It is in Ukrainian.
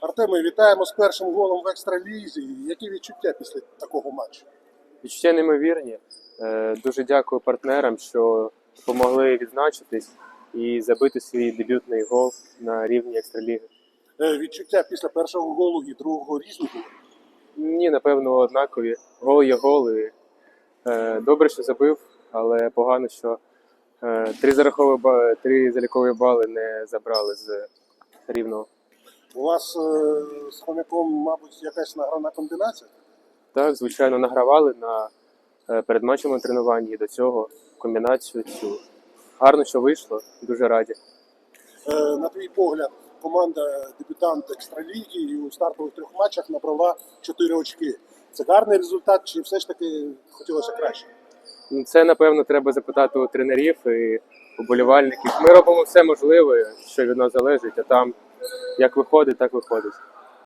Артеме, вітаємо з першим голом в екстралізі. Які відчуття після такого матчу? Відчуття неймовірні. Е, Дуже дякую партнерам, що допомогли відзначитись і забити свій дебютний гол на рівні екстраліги. Е, Відчуття після першого голу і другого різні були? Ні, напевно, однакові. Гол є гол. І, е, добре, що забив, але погано, що е, три зарахові три залікові бали не забрали з рівного. У вас е, з хомяком, мабуть, якась награна комбінація? Так, звичайно, награвали на е, передматчевому тренуванні і до цього комбінацію цю. Гарно, що вийшло, дуже раді. Е, На твій погляд, команда дебютант екстраліги і у стартових трьох матчах набрала 4 очки. Це гарний результат, чи все ж таки хотілося краще? Ну, Це, напевно, треба запитати у тренерів і уболівальників. Ми робимо все можливе, що від нас залежить, а там як виходить, так виходить.